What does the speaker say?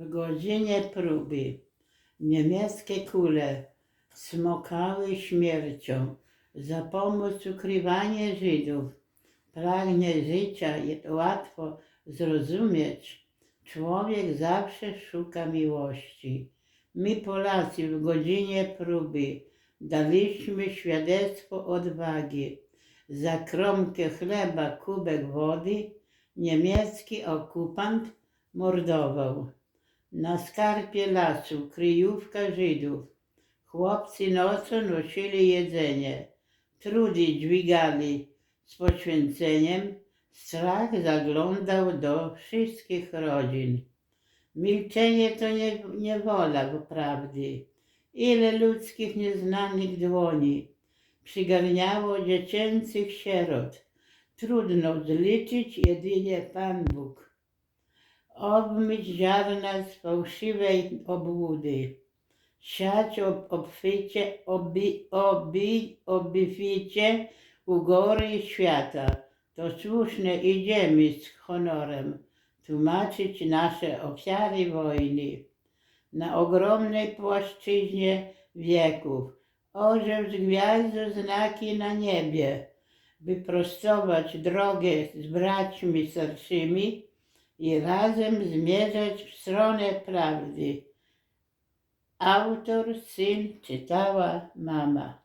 W godzinie próby niemieckie kule smokały śmiercią. Za pomoc ukrywania Żydów pragnie życia łatwo zrozumieć. Człowiek zawsze szuka miłości. My Polacy w godzinie próby daliśmy świadectwo odwagi. Za kromkę chleba, kubek wody niemiecki okupant mordował. Na skarpie lasu kryjówka Żydów. Chłopcy nocą nosili jedzenie. Trudy dźwigali z poświęceniem. Strach zaglądał do wszystkich rodzin. Milczenie to nie, niewola wprawdy. Ile ludzkich nieznanych dłoni przygarniało dziecięcych sierot. Trudno zliczyć jedynie Pan Bóg. Obmyć ziarna z fałszywej obłudy. Siać ob, obficie, obi, obi, obficie u góry świata. To słuszne idziemy z honorem tłumaczyć nasze ofiary wojny. Na ogromnej płaszczyźnie wieków orzeł z gwiazdą znaki na niebie, by prostować drogę z braćmi starszymi i razem zmierzać w stronę prawdy. Autor, syn czytała mama.